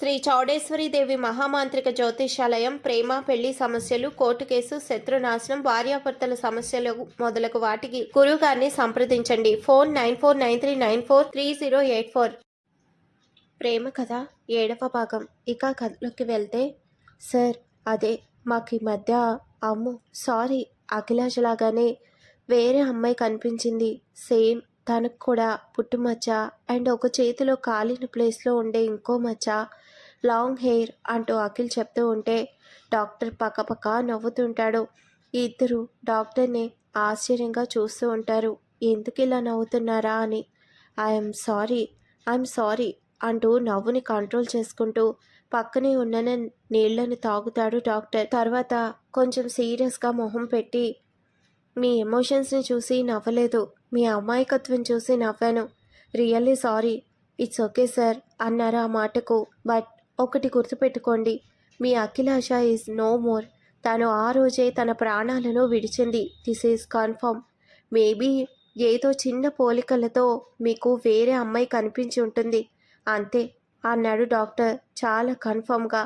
శ్రీ చౌడేశ్వరీదేవి మహామాంత్రిక జ్యోతిషాలయం ప్రేమ పెళ్ళి సమస్యలు court case శత్రునాశనం భార్యాభర్తల సమస్యలు మొదలగు వాటికి గురువుగారిని సంప్రదించండి. Phone nine four nine three nine four three zero eight four. ప్రేమ కథ ఏడవ భాగం. ఇక కథలోకి వెళ్తే సార్ అదే మాకు ఈ మధ్య అమ్ము సారీ అఖిలాష్ లాగానే వేరే అమ్మాయి కనిపించింది. సేమ్ తనకు కూడా పుట్టుమచ్చ అండ్ ఒక చేతిలో కాలిన ప్లేస్లో ఉండే ఇంకో మచ్చ. లాంగ్ హెయిర్ అంటూ అఖిల్ చెప్తూ ఉంటే డాక్టర్ పక్కపక్క నవ్వుతుంటాడు. ఇద్దరు డాక్టర్ని ఆశ్చర్యంగా చూస్తూ ఉంటారు. ఎందుకు ఇలా నవ్వుతున్నారా అని. ఐఎమ్ సారీ ఐఎమ్ సారీ అంటూ నవ్వుని కంట్రోల్ చేసుకుంటూ పక్కనే ఉన్న నీళ్ళను తాగుతాడు డాక్టర్. తర్వాత కొంచెం సీరియస్గా మొహం పెట్టి మీ ఎమోషన్స్ని చూసి నవ్వలేదు. మీ అమాయకత్వం చూసి నవ్వాను. Really sorry. It's okay sir అన్నారు ఆ మాటకు. బట్ ఒకటి గుర్తుపెట్టుకోండి. మీ అఖిలాష ఈజ్ నో మోర్ తను ఆ రోజే తన ప్రాణాలను విడిచింది. దిస్ ఈజ్ కన్ఫర్మ్ మేబీ ఏదో చిన్న పోలికలతో మీకు వేరే అమ్మాయి కనిపించి ఉంటుంది. అంతే అన్నాడు డాక్టర్. చాలా కన్ఫర్మ్గా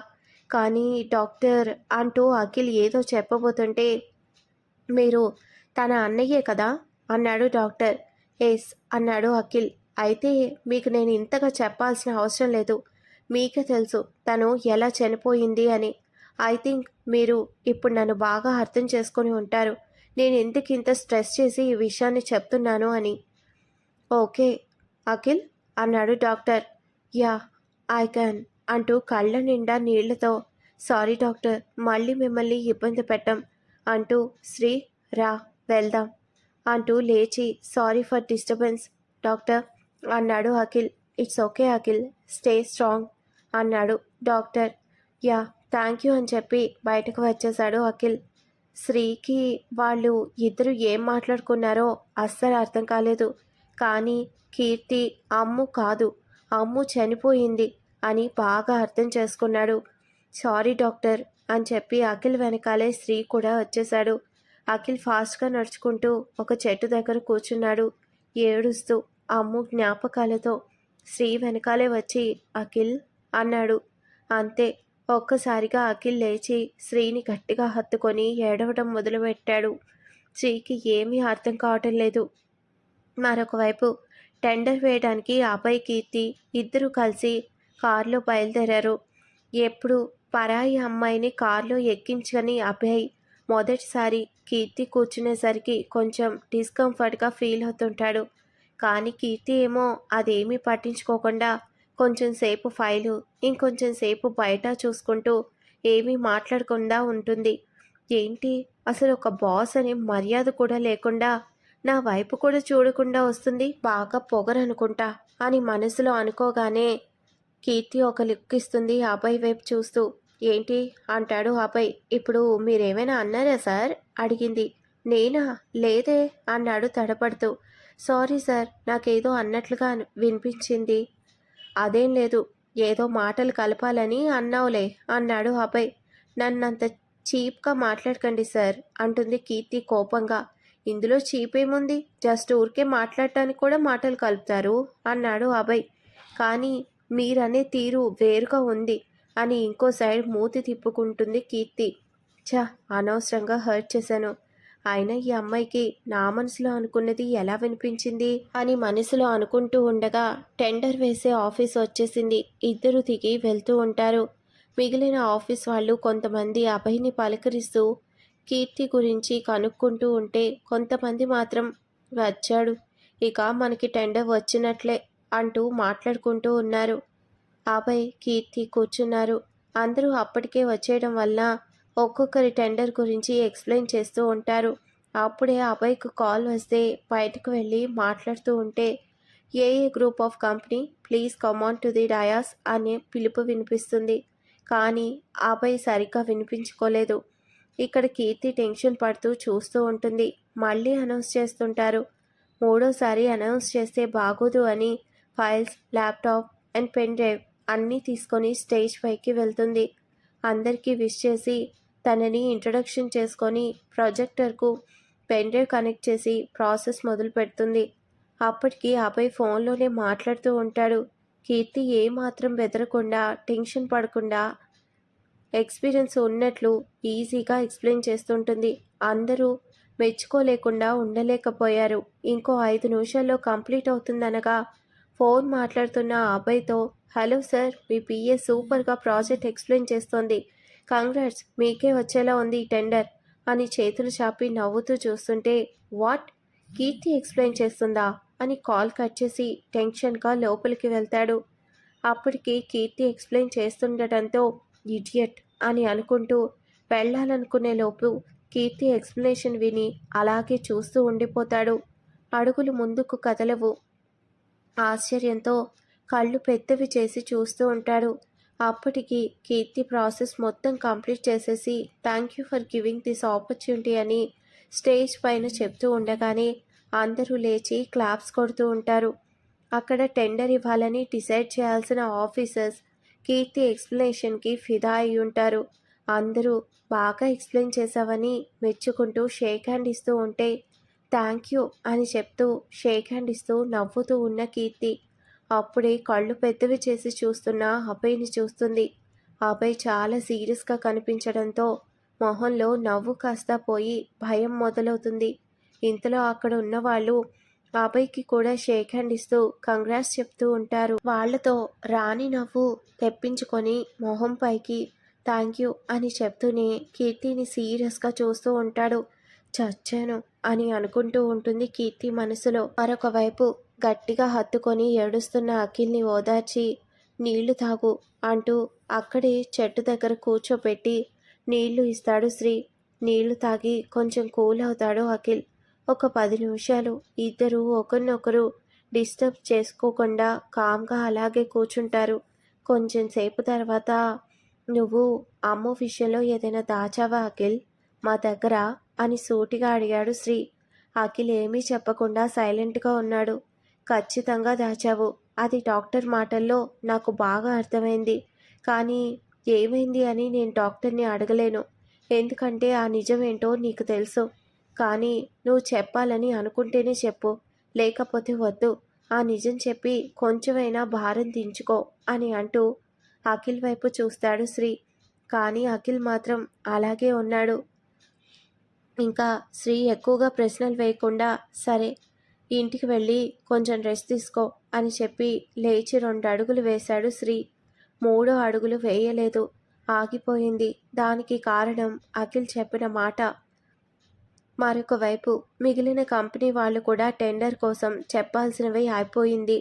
కానీ డాక్టర్ అంటూ అఖిల్ ఏదో చెప్పబోతుంటే మీరు తన అన్నయ్యే కదా? అన్నాడు డాక్టర్. ఎస్ అన్నాడు అఖిల్. అయితే మీకు నేను ఇంతగా చెప్పాల్సిన అవసరం లేదు. మీకే తెలుసు తను ఎలా చనిపోయింది అని. ఐ థింక్ మీరు ఇప్పుడు నన్ను బాగా అర్థం చేసుకొని ఉంటారు. నేను ఎందుకు ఇంత స్ట్రెస్ చేసి ఈ విషయాన్ని చెప్తున్నాను అని. ఓకే అఖిల్? అన్నాడు డాక్టర్. యా ఐ క్యాన్ అంటూ కళ్ళ నిండా నీళ్ళతో. సారీ డాక్టర్ మళ్ళీ మిమ్మల్ని ఇబ్బంది పెట్టం అంటూ శ్రీ రా వెళ్దాం అంటూ లేచి సారీ ఫర్ డిస్టర్బెన్స్ డాక్టర్ అన్నాడు Akhil. It's okay Akhil stay strong. అన్నాడు డాక్టర్. యా థ్యాంక్ యూ అని చెప్పి బయటకు వచ్చేశాడు అఖిల్. శ్రీకి వాళ్ళు ఇద్దరు ఏం మాట్లాడుకున్నారో అస్సలు అర్థం కాలేదు. కానీ కీర్తి అమ్ము కాదు అమ్ము చనిపోయింది అని బాగా అర్థం చేసుకున్నాడు. సారీ డాక్టర్ అని చెప్పి అఖిల్ వెనకాలే శ్రీ కూడా వచ్చేశాడు. అఖిల్ ఫాస్ట్గా నడుచుకుంటూ ఒక చెట్టు దగ్గర కూర్చున్నాడు. ఏడుస్తూ అమ్ము జ్ఞాపకాలతో శ్రీ వెనకాలే వచ్చి అఖిల్ అన్నాడు. అంతే. ఒక్కసారిగా అఖిల్ లేచి శ్రీని గట్టిగా హత్తుకొని ఏడవడం మొదలుపెట్టాడు. శ్రీకి ఏమీ అర్థం కావటం లేదు. మరొకవైపు టెండర్ వేయడానికి అభయ్ కీర్తి ఇద్దరు కలిసి కారులో బయలుదేరారు. ఎప్పుడు పరాయి అమ్మాయిని కారులో ఎక్కించుకొని అభయ్ మొదటిసారి కీర్తి కూర్చునేసరికి కొంచెం డిస్కంఫర్ట్గా ఫీల్ అవుతుంటాడు. కానీ కీర్తి ఏమో అదేమీ పట్టించుకోకుండా కొంచెం సేపు ఫైలు ఇంకొంచెం సేపు బయట చూసుకుంటూ ఏమీ మాట్లాడకుండా ఉంటుంది. ఏంటి? అసలు ఒక బాస్ అనే మర్యాద కూడా లేకుండా నా వైపు కూడా చూడకుండా వస్తుంది బాగా పొగరనుకుంటా అని మనసులో అనుకోగానే కీర్తి ఒక లుక్ ఇస్తుంది అబ్బాయి వైపు చూస్తూ. ఏంటి? అంటాడు అబ్బాయి ఇప్పుడు మీరేమైనా అన్నారా సార్? అడిగింది. నేనా? లేదే అన్నాడు తడపడుతూ. సారీ సార్ నాకేదో అన్నట్లుగా వినిపించింది. అదేం లేదు. ఏదో మాటలు కలపాలని అన్నావులే అన్నాడు అభయ్. నన్నంత చీప్గా మాట్లాడకండి సార్ అంటుంది కీర్తి కోపంగా. ఇందులో చీప్ ఏముంది జస్ట్ ఊరికే మాట్లాడటానికి కూడా మాటలు కలుపుతారు అన్నాడు అభయ్. కానీ మీరనే తీరు వేరుగా ఉంది అని ఇంకో సైడ్ మూతి తిప్పుకుంటుంది కీర్తి. చ అనవసరంగా హర్ట్ చేశాను. అయినా ఈ అమ్మాయికి నా మనసులో అనుకున్నది ఎలా వినిపించింది అని మనసులో అనుకుంటూ ఉండగా టెండర్ వేసే ఆఫీస్ వచ్చేసింది. ఇద్దరు దిగి వెళ్తూ ఉంటారు. మిగిలిన ఆఫీస్ వాళ్ళు కొంతమంది అభయ్ని పలకరిస్తూ కీర్తి గురించి కనుక్కుంటూ ఉంటే కొంతమంది మాత్రం వచ్చాడు. ఇక మనకి టెండర్ వచ్చినట్లే అంటూ మాట్లాడుకుంటూ ఉన్నారు. అభయ్ కీర్తి కూర్చున్నారు. అందరూ అప్పటికే వచ్చేయడం వల్ల ఒక్కొక్కరి టెండర్ గురించి ఎక్స్ప్లెయిన్ చేస్తూ ఉంటారు. అప్పుడే అభయ్కు కాల్ వస్తే బయటకు వెళ్ళి మాట్లాడుతూ ఉంటే A A group of company please come on to the అనే పిలుపు వినిపిస్తుంది. కానీ అభయ్ సరిగ్గా వినిపించుకోలేదు. ఇక్కడ కీర్తి టెన్షన్ పడుతూ చూస్తూ ఉంటుంది. మళ్ళీ అనౌన్స్ చేస్తుంటారు. మూడోసారి అనౌన్స్ చేస్తే బాగోదు అని files laptop and pen drive అన్నీ తీసుకొని స్టేజ్ పైకి వెళ్తుంది. అందరికీ విష్ చేసి తనని ఇంట్రడక్షన్ చేసుకొని ప్రొజెక్టర్కు పెన్డ్రైవ్ కనెక్ట్ చేసి ప్రాసెస్ మొదలు పెడుతుంది. అప్పటికి అబ్బాయి ఫోన్లోనే మాట్లాడుతూ ఉంటాడు. కీర్తి ఏమాత్రం బెదరకుండా టెన్షన్ పడకుండా ఎక్స్పీరియన్స్ ఉన్నట్లు ఈజీగా ఎక్స్ప్లెయిన్ చేస్తుంటుంది. అందరూ మెచ్చుకోలేకుండా ఉండలేకపోయారు. ఇంకో ఐదు నిమిషాల్లో కంప్లీట్ అవుతుందనగా ఫోన్ మాట్లాడుతున్న ఆ అబ్బాయితో హలో సార్ మీ పిఏ సూపర్గా ప్రాజెక్ట్ ఎక్స్ప్లెయిన్ చేస్తోంది. కంగ్రాట్స్ మీకే వచ్చేలా ఉంది ఈ టెండర్ అని చేతులు చాపి నవ్వుతూ చూస్తుంటే వాట్? కీర్తి ఎక్స్ప్లెయిన్ చేస్తుందా? అని కాల్ కట్ చేసి టెన్షన్గా లోపలికి వెళ్తాడు. అప్పటికి కీర్తి ఎక్స్ప్లెయిన్ చేస్తుండటంతో ఇడియట్ అని అనుకుంటూ వెళ్ళాలనుకునే లోపు కీర్తి ఎక్స్ప్లెనేషన్ విని అలాగే చూస్తూ ఉండిపోతాడు. అడుగులు ముందుకు కదలవు. ఆశ్చర్యంతో కళ్ళు పెద్దవి చేసి చూస్తూ ఉంటాడు. అప్పటికి కీర్తి ప్రాసెస్ మొత్తం కంప్లీట్ చేసేసి thank you for giving this opportunity అని స్టేజ్ పైన చెప్తూ ఉండగానే అందరూ లేచి క్లాప్స్ కొడుతూ ఉంటారు. అక్కడ టెండర్ ఇవ్వాలని డిసైడ్ చేయాల్సిన ఆఫీసర్స్ కీర్తి ఎక్స్ప్లెనేషన్కి ఫిదా అయి ఉంటారు. అందరూ బాగా ఎక్స్ప్లెయిన్ చేసావని మెచ్చుకుంటూ షేక్ హ్యాండ్ ఇస్తూ ఉంటే థ్యాంక్ యూ అని చెప్తూ షేక్ హ్యాండ్ ఇస్తూ నవ్వుతూ ఉన్న కీర్తి అప్పుడే కళ్ళు పెద్దవి చేసి చూస్తున్న అభయ్ని చూస్తుంది. అభయ్ చాలా సీరియస్గా కనిపించడంతో మొహంలో నవ్వు కాస్త పోయి భయం మొదలవుతుంది. ఇంతలో అక్కడ ఉన్న వాళ్ళు అభయ్కి కూడా షేక్ హ్యాండ్ ఇస్తూ కంగ్రాట్స్ చెప్తూ ఉంటారు. వాళ్ళతో రాణి నవ్వు తెప్పించుకొని మొహం పైకి థ్యాంక్ యూ అని చెప్తూనే కీర్తిని సీరియస్గా చూస్తూ ఉంటాడు. చచ్చాను అని అనుకుంటూ ఉంటుంది కీర్తి మనసులో. మరొక వైపు గట్టిగా హత్తుకొని ఏడుస్తున్న అఖిల్ని ఓదార్చి నీళ్ళు తాగు అంటూ అక్కడే చెట్టు దగ్గర కూర్చోపెట్టి నీళ్ళు ఇస్తాడు శ్రీ నీళ్ళు తాగి కొంచెం కూల్ అవుతాడు అఖిల్. ఒక పది నిమిషాలు ఇద్దరు ఒకరినొకరు డిస్టర్బ్ చేసుకోకుండా కామ్గా అలాగే కూర్చుంటారు. కొంచెం సేపు తర్వాత నువ్వు అమ్మ విషయంలో ఏదైనా దాచావా అఖిల్? మా దగ్గర అని సూటిగా అడిగాడు శ్రీ. అఖిల్ ఏమీ చెప్పకుండా సైలెంట్గా ఉన్నాడు. ఖచ్చితంగా దాచావు. అది డాక్టర్ మాటల్లో నాకు బాగా అర్థమైంది. కానీ ఏమైంది అని నేను డాక్టర్ని అడగలేను. ఎందుకంటే ఆ నిజమేంటో నీకు తెలుసు. కానీ నువ్వు చెప్పాలని అనుకుంటేనే చెప్పు. లేకపోతే వద్దు. ఆ నిజం చెప్పి కొంచెమైనా భారం దించుకో అని అంటూ అఖిల్ వైపు చూస్తాడు శ్రీ. కానీ అఖిల్ మాత్రం అలాగే ఉన్నాడు. ఇంకా శ్రీ ఎక్కువగా ప్రశ్నలు వేయకుండా సరే ఇంటికి వెళ్ళి కొంచెం రెస్ట్ తీసుకో అని చెప్పి లేచి రెండు అడుగులు వేశాడు శ్రీ. మూడో అడుగులు వేయలేదు. ఆగిపోయింది. దానికి కారణం అఖిల్ చెప్పిన మాట. మరొక వైపు మిగిలిన కంపెనీ వాళ్ళు కూడా టెండర్ కోసం చెప్పాల్సినవి అయిపోయింది.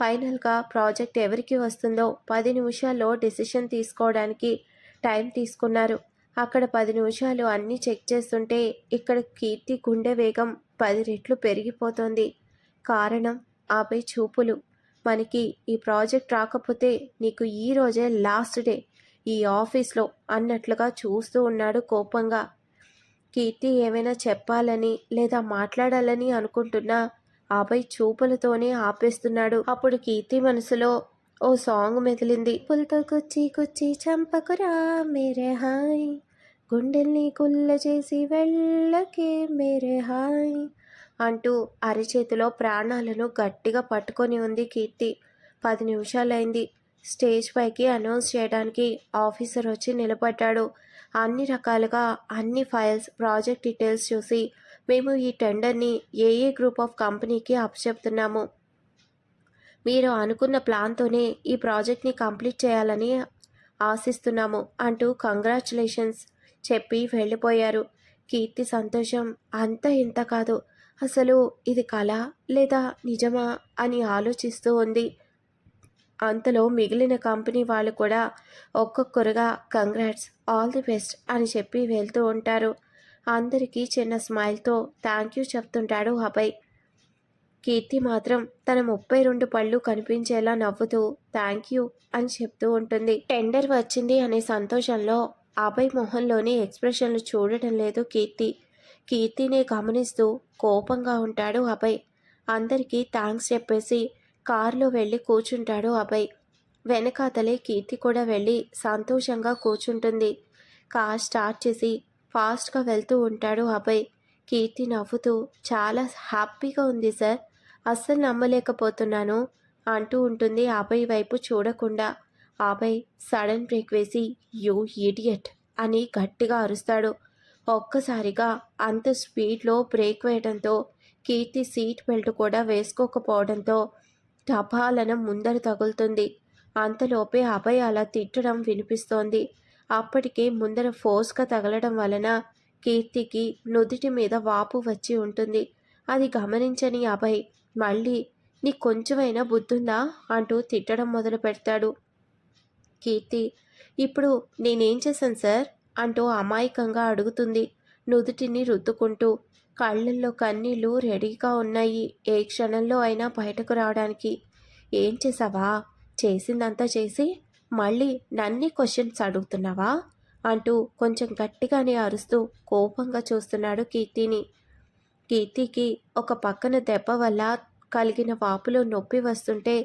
ఫైనల్గా ప్రాజెక్ట్ ఎవరికి వస్తుందో పది నిమిషాల్లో డెసిషన్ తీసుకోవడానికి టైం తీసుకున్నారు. అక్కడ పది నిమిషాలు అన్నీ చెక్ చేస్తుంటే ఇక్కడ కీర్తి గుండె వేగం పది రెట్లు పెరిగిపోతుంది. కారణం? ఆపై చూపులు. మనకి ఈ ప్రాజెక్ట్ రాకపోతే నీకు ఈ రోజే లాస్ట్ డే. ఈ ఆఫీస్లో అన్నట్లుగా చూస్తూ ఉన్నాడు కోపంగా. కీర్తి ఏమైనా చెప్పాలని లేదా మాట్లాడాలని అనుకుంటున్నా ఆపై చూపులతోనే ఆపేస్తున్నాడు. అప్పుడు కీర్తి మనసులో ఓ సాంగ్ మెదిలింది. పులతో కుచ్చి కుచ్చి చంపకురా మేరే హాయ్. గుండెల్ని కుల్ల చేసి వెళ్ళకే మేరే హాయ్ అంటూ అరిచేతిలో ప్రాణాలను గట్టిగా పట్టుకొని ఉంది కీర్తి. పది నిమిషాలైంది. స్టేజ్ పైకి అనౌన్స్ చేయడానికి ఆఫీసర్ వచ్చి నిలబడ్డాడు. అన్ని రకాలుగా అన్ని ఫైల్స్ ప్రాజెక్ట్ డీటెయిల్స్ చూసి మేము ఈ టెండర్ని ఏఏ గ్రూప్ ఆఫ్ కంపెనీకి అప్పచెప్తున్నాము. మీరు అనుకున్న ప్లాన్తోనే ఈ ప్రాజెక్ట్ని కంప్లీట్ చేయాలని ఆశిస్తున్నాము అంటూ కంగ్రాచులేషన్స్ చెప్పి వెళ్ళిపోయారు. కీర్తి సంతోషం అంత ఇంత కాదు. అసలు ఇది కళ లేదా నిజమా అని ఆలోచిస్తూ ఉంది. అంతలో మిగిలిన కంపెనీ వాళ్ళు కూడా ఒక్కొక్కరుగా కంగ్రాట్స్ ఆల్ ది బెస్ట్ అని చెప్పి వెళ్తూ ఉంటారు. అందరికీ చిన్న స్మైల్తో థ్యాంక్ యూ చెప్తుంటాడు అభయ్. కీర్తి మాత్రం తన ముప్పై రెండు పళ్ళు కనిపించేలా నవ్వుతూ థ్యాంక్ యూ అని చెప్తూ ఉంటుంది. టెండర్ వచ్చింది అనే సంతోషంలో అభయ్ మొహంలోని ఎక్స్ప్రెషన్లు చూడటం లేదు కీర్తి. కీర్తిని గమనిస్తూ కోపంగా ఉంటాడు అభయ్. అందరికీ థ్యాంక్స్ చెప్పేసి కారులో వెళ్ళి కూర్చుంటాడు అభయ్. వెనకాతలే కీర్తి కూడా వెళ్ళి సంతోషంగా కూర్చుంటుంది. కార్ స్టార్ట్ చేసి ఫాస్ట్గా వెళ్తూ ఉంటాడు అభయ్. కీర్తి నవ్వుతూ చాలా హ్యాపీగా ఉంది సార్. అస్సలు నమ్మలేకపోతున్నాను అంటూ ఉంటుంది అభయ్ వైపు చూడకుండా. ఆపై సడన్ బ్రేక్ వేసి యూ ఇడియట్ అని గట్టిగా అరుస్తాడు. ఒక్కసారిగా అంత స్పీడ్లో బ్రేక్ వేయడంతో కీర్తి సీట్ బెల్ట్ కూడా వేసుకోకపోవడంతో టపాలన ముందర తగులుతుంది. అంతలోపే అభయ్ అలా తిట్టడం వినిపిస్తోంది. అప్పటికే ముందర ఫోర్స్గా తగలడం వలన కీర్తికి నుదుటి మీద వాపు వచ్చి ఉంటుంది. అది గమనించని అభయ్ మళ్ళీ నీ కొంచెమైనా బుద్ధుందా? అంటూ తిట్టడం మొదలు పెడతాడు కీర్తి ఇప్పుడు నేనేం చేశాను సార్? అంటూ అమాయకంగా అడుగుతుంది నుదుటిని రుద్దుకుంటూ. కళ్ళల్లో కన్నీళ్ళు రెడీగా ఉన్నాయి ఏ క్షణంలో అయినా బయటకు రావడానికి. ఏం చేసావా చేసిందంతా చేసి మళ్ళీ నన్ని క్వశ్చన్స్ అడుగుతున్నావా? అంటూ కొంచెం గట్టిగానే అరుస్తూ కోపంగా చూస్తున్నాడు కీర్తిని. కీర్తికి ఒక పక్కన దెబ్బ వల్ల కలిగిన వాపులో నొప్పి వస్తుంటే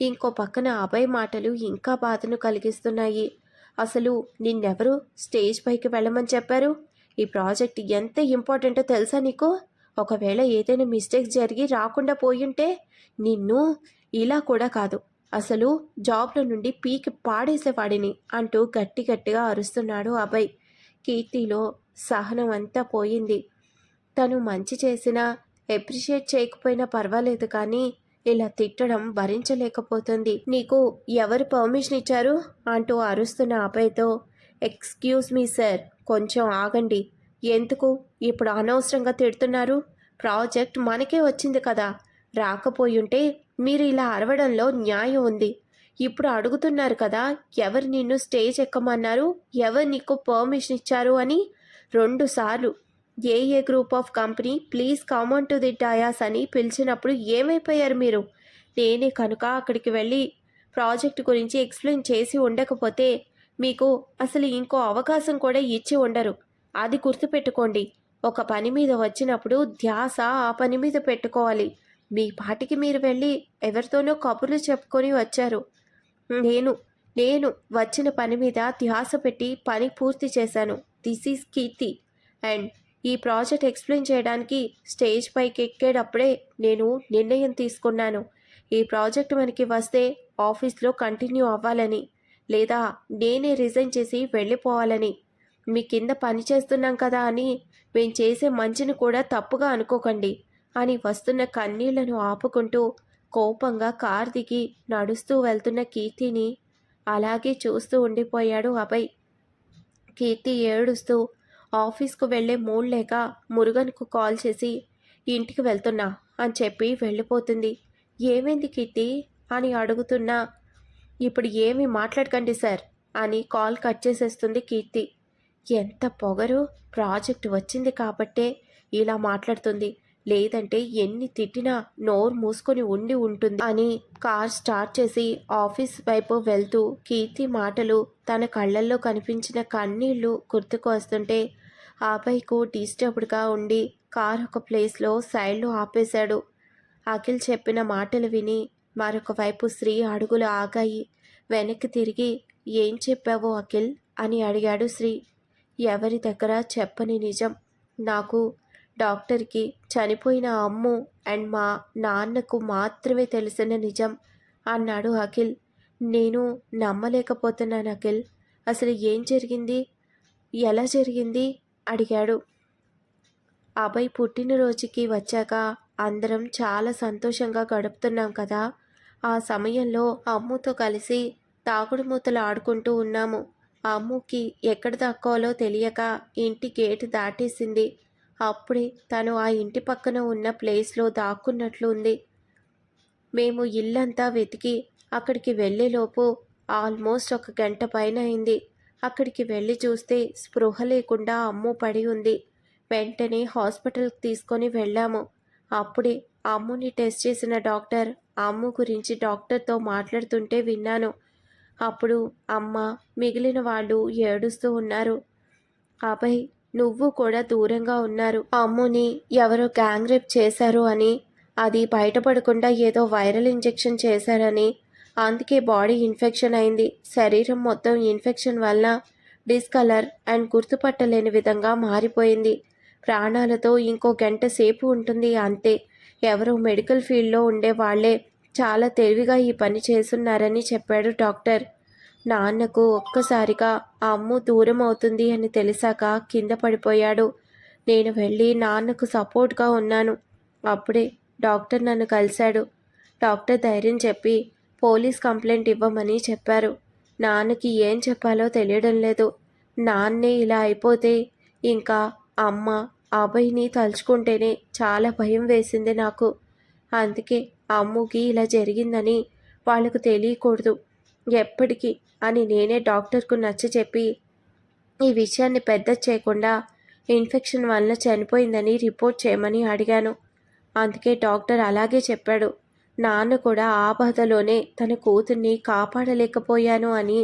ఇంకో పక్కన అభయ్ మాటలు ఇంకా బాధను కలిగిస్తున్నాయి. అసలు నిన్నెవరు స్టేజ్ పైకి వెళ్ళమని చెప్పారు? ఈ ప్రాజెక్ట్ ఎంత ఇంపార్టెంటో తెలుసా నీకు? ఒకవేళ ఏదైనా మిస్టేక్ జరిగి రాకుండా పోయుంటే నిన్ను ఇలా కూడా కాదు అసలు జాబ్లో నుండి పీకి పాడేసేవాడిని అంటూ గట్టి గట్టిగా అరుస్తున్నాడు అభయ్. కీర్తిలో సహనం అంతా పోయింది. తను మంచి చేసినా ఎప్రిషియేట్ చేయకపోయినా పర్వాలేదు కానీ ఇలా తిట్టడం భరించలేకపోతుంది. నీకు ఎవరు పర్మిషన్ ఇచ్చారు? అంటూ అరుస్తున్న అభయ్తో ఎక్స్క్యూజ్ మీ సార్ కొంచెం ఆగండి. ఎందుకు? ఇప్పుడు అనవసరంగా తిడుతున్నారు. ప్రాజెక్ట్ మనకే వచ్చింది కదా. రాకపోయుంటే మీరు ఇలా అరవడంలో న్యాయం ఉంది. ఇప్పుడు అడుగుతున్నారు కదా ఎవరు నిన్ను స్టేజ్ ఎక్కమన్నారు? ఎవరు నీకు పర్మిషన్ ఇచ్చారు అని? రెండుసార్లు A A A A group of company please come on to the అని పిలిచినప్పుడు ఏమైపోయారు మీరు? నేనే కనుక అక్కడికి వెళ్ళి ప్రాజెక్ట్ గురించి ఎక్స్ప్లెయిన్ చేసి ఉండకపోతే మీకు అసలు ఇంకో అవకాశం కూడా ఇచ్చి ఉండరు. అది గుర్తుపెట్టుకోండి ఒక పని మీద వచ్చినప్పుడు ధ్యాస ఆ పని మీద పెట్టుకోవాలి. మీ పాటికి మీరు వెళ్ళి ఎవరితోనో కబుర్లు చెప్పుకొని వచ్చారు. నేను నేను వచ్చిన పని మీద ధ్యాస పెట్టి పని పూర్తి చేశాను. దిస్ ఈజ్ కీర్తి అండ్ ఈ ప్రాజెక్ట్ ఎక్స్ప్లెయిన్ చేయడానికి స్టేజ్ పైకి ఎక్కేటప్పుడే నేను నిర్ణయం తీసుకున్నాను. ఈ ప్రాజెక్ట్ మనకి వస్తే ఆఫీస్లో కంటిన్యూ అవ్వాలని లేదా నేనే రిజైన్ చేసి వెళ్ళిపోవాలని. మీ కింద పని చేస్తున్నాం కదా అని మేము చేసే మంచిని కూడా తప్పుగా అనుకోకండి అని వస్తున్న కన్నీళ్ళను ఆపుకుంటూ కోపంగా కార్ దిగి నడుస్తూ వెళ్తున్న కీర్తిని అలాగే చూస్తూ ఉండిపోయాడు అభయ్. కీర్తి ఏడుస్తూ ఆఫీస్కు వెళ్ళే మూడ్ లేక మురుగన్కు కాల్ చేసి ఇంటికి వెళ్తున్నా అని చెప్పి వెళ్ళిపోతుంది. ఏమైంది కీర్తి? అని అడుగుతున్నా. ఇప్పుడు ఏమి మాట్లాడకండి సార్ అని కాల్ కట్ చేసేస్తుంది కీర్తి. ఎంత పొగరు? ప్రాజెక్ట్ వచ్చింది కాబట్టే ఇలా మాట్లాడుతుంది. లేదంటే ఎన్ని తిట్టినా నోరు మూసుకొని ఉండి ఉంటుంది అని కార్ స్టార్ట్ చేసి ఆఫీస్ వైపు వెళ్తూ కీర్తి మాటలు తన కళ్ళల్లో కనిపించిన కన్నీళ్ళు గుర్తుకు వస్తుంటే ఆపైకు డిస్టర్బ్డ్గా ఉండి కార్ ఒక ప్లేస్లో సైడ్లో ఆపేశాడు. అఖిల్ చెప్పిన మాటలు విని మరొక వైపు శ్రీ అడుగులు ఆగాయి. వెనక్కి తిరిగి ఏం చెప్పావో అఖిల్? అని అడిగాడు శ్రీ ఎవరి దగ్గర చెప్పని నిజం. నాకు డాక్టర్కి చనిపోయిన అమ్ము అండ్ మా నాన్నకు మాత్రమే తెలిసిన నిజం అన్నాడు అఖిల్. నేను నమ్మలేకపోతున్నాను అఖిల్. అసలు ఏం జరిగింది? ఎలా జరిగింది? అడిగాడు. అభయ్ పుట్టినరోజుకి వచ్చాక అందరం చాలా సంతోషంగా గడుపుతున్నాం కదా. ఆ సమయంలో అమ్ముతో కలిసి తాగుడు మూతలు ఆడుకుంటూ ఉన్నాము. అమ్ముకి ఎక్కడ దక్కాలో తెలియక ఇంటి గేటు దాటేసింది. అప్పుడే తను ఆ ఇంటి పక్కన ఉన్న ప్లేస్లో దాక్కున్నట్లు ఉంది. మేము ఇల్లంతా వెతికి అక్కడికి వెళ్ళేలోపు ఆల్మోస్ట్ ఒక గంట పైన అయింది. అక్కడికి వెళ్ళి చూస్తే స్పృహ లేకుండా అమ్ము పడి ఉంది. వెంటనే హాస్పిటల్కి తీసుకొని వెళ్ళాము. అప్పుడే అమ్ముని టెస్ట్ చేసిన డాక్టర్ అమ్ము గురించి డాక్టర్తో మాట్లాడుతుంటే విన్నాను. అప్పుడు అమ్మ మిగిలిన వాళ్ళు ఏడుస్తూ ఉన్నారు. అభయ్ నువ్వు కూడా దూరంగా ఉన్నారు. అమ్ముని ఎవరో గ్యాంగ్ రేప్ చేశారు అని అది బయటపడకుండా ఏదో వైరల్ ఇంజెక్షన్ చేశారని అందుకే బాడీ ఇన్ఫెక్షన్ అయింది. శరీరం మొత్తం ఇన్ఫెక్షన్ వల్ల డిస్కలర్ అండ్ గుర్తుపట్టలేని విధంగా మారిపోయింది. ప్రాణాలతో ఇంకో గంట సేపు ఉంటుంది అంతే. ఎవరో మెడికల్ ఫీల్డ్లో ఉండే వాళ్ళే చాలా తెలివిగా ఈ పని చేస్తున్నారని చెప్పాడు డాక్టర్. నాన్నకు ఒక్కసారిగా ఆ అమ్ము దూరం అవుతుంది అని తెలిసాక కింద పడిపోయాడు. నేను వెళ్ళి నాన్నకు సపోర్ట్గా ఉన్నాను. అప్పుడే డాక్టర్ నన్ను కలిశాడు. డాక్టర్ ధైర్యం చెప్పి పోలీస్ కంప్లైంట్ ఇవ్వమని చెప్పారు. నాన్నకి ఏం చెప్పాలో తెలియడం లేదు. నాన్నే ఇలా అయిపోతే ఇంకా అమ్మ అభయ్ని తలుచుకుంటేనే చాలా భయం వేసింది నాకు. అందుకే అమ్ముకి ఇలా జరిగిందని వాళ్ళకు తెలియకూడదు. ఎప్పటికీ అని నేనే డాక్టర్కు నచ్చ చెప్పి ఈ విషయాన్ని పెద్ద చేయకుండా ఇన్ఫెక్షన్ వల్ల చనిపోయిందని రిపోర్ట్ చేయమని అడిగాను. అందుకే డాక్టర్ అలాగే చెప్పాడు. నాన్న కూడా ఆ బాధలోనే తన కూతుర్ని కాపాడలేకపోయాను అని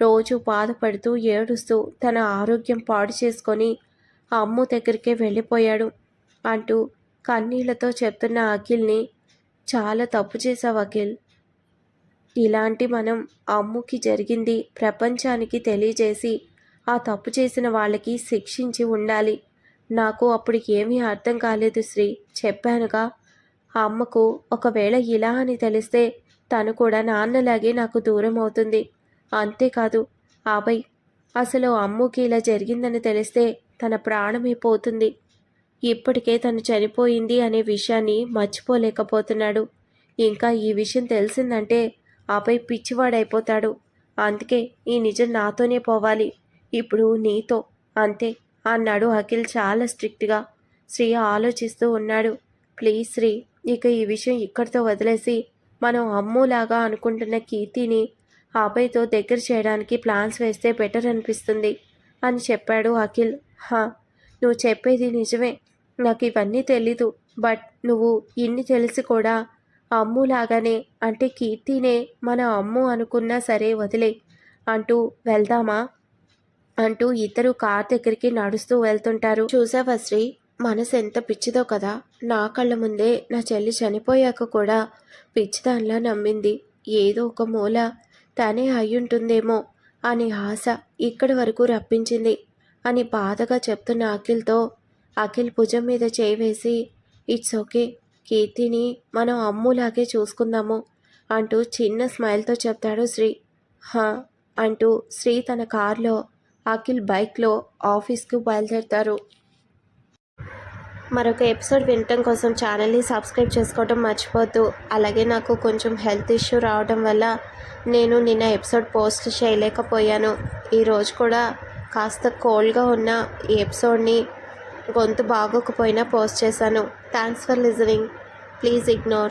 రోజు బాధపడుతూ ఏడుస్తూ తన ఆరోగ్యం పాడు చేసుకొని అమ్ము దగ్గరికే వెళ్ళిపోయాడు అంటూ కన్నీళ్ళతో చెప్తున్న అఖిల్ని చాలా తప్పు చేశావు అఖిల్. ఇలాంటి మనం అమ్ముకి జరిగింది ప్రపంచానికి తెలియజేసి ఆ తప్పు చేసిన వాళ్ళకి శిక్షించి ఉండాలి. నాకు అప్పుడు ఏమీ అర్థం కాలేదు శ్రీ. చెప్పానుగా ఆ అమ్మకు ఒకవేళ ఇలా అని తెలిస్తే తను కూడా నాన్నలాగే నాకు దూరం అవుతుంది. అంతేకాదు ఆపై అసలు అమ్ముకి ఇలా జరిగిందని తెలిస్తే తన ప్రాణమే పోతుంది. ఇప్పటికే తను చనిపోయింది అనే విషయాన్ని మర్చిపోలేకపోతున్నాడు. ఇంకా ఈ విషయం తెలిసిందంటే ఆపై పిచ్చివాడైపోతాడు. అందుకే ఈ నిజం నాతోనే పోవాలి. ఇప్పుడు నీతో అంతే అన్నాడు అఖిల్ చాలా స్ట్రిక్ట్గా. శ్రీ ఆలోచిస్తూ ఉన్నాడు. ప్లీజ్ శ్రీ ఇక ఈ విషయం ఇక్కడితో వదిలేసి మనం అమ్ములాగా అనుకుంటున్న కీర్తిని అబ్బాయితో దగ్గర చేయడానికి ప్లాన్స్ వేస్తే బెటర్ అనిపిస్తుంది అని చెప్పాడు అఖిల్. హా నువ్వు చెప్పేది నిజమే. నాకు ఇవన్నీ తెలీదు. బట్ నువ్వు ఇన్ని తెలిసి కూడా అమ్ములాగానే అంటే కీర్తినే మన అమ్ము అనుకున్నా సరే వదిలే అంటూ వెళ్దామా? అంటూ ఇద్దరు కార్ దగ్గరికి నడుస్తూ వెళ్తుంటారు. చూసావా శ్రీ? మనసు ఎంత పిచ్చిదో కదా. నా కళ్ళ ముందే నా చెల్లి చనిపోయాక కూడా పిచ్చిదానిలా నమ్మింది. ఏదో ఒక మూల. తనే అయ్యుంటుందేమో అని ఆశ ఇక్కడి వరకు రప్పించింది అని బాధగా చెప్తున్న అఖిల్తో అఖిల్ భుజం మీద చేయి వేసి ఇట్స్ ఓకే. కీర్తిని మనం అమ్ములాగే చూసుకుందాము అంటూ చిన్న స్మైల్తో చెప్తాడు శ్రీ. హా అంటూ శ్రీ తన కారులో అఖిల్ బైక్లో ఆఫీస్కు బయలుదేరుతారు. మరొక ఎపిసోడ్ వినటం కోసం ఛానల్ని సబ్స్క్రైబ్ చేసుకోవడం మర్చిపోద్దు అలాగే నాకు కొంచెం హెల్త్ ఇష్యూ రావడం వల్ల నేను నిన్న ఎపిసోడ్ పోస్ట్ చేయలేకపోయాను. ఈరోజు కూడా కాస్త కోల్డ్గా ఉన్న ఈ ఎపిసోడ్ని గొంతు బాగోకపోయినా పోస్ట్ చేశాను. Thanks for listening. Please ignore.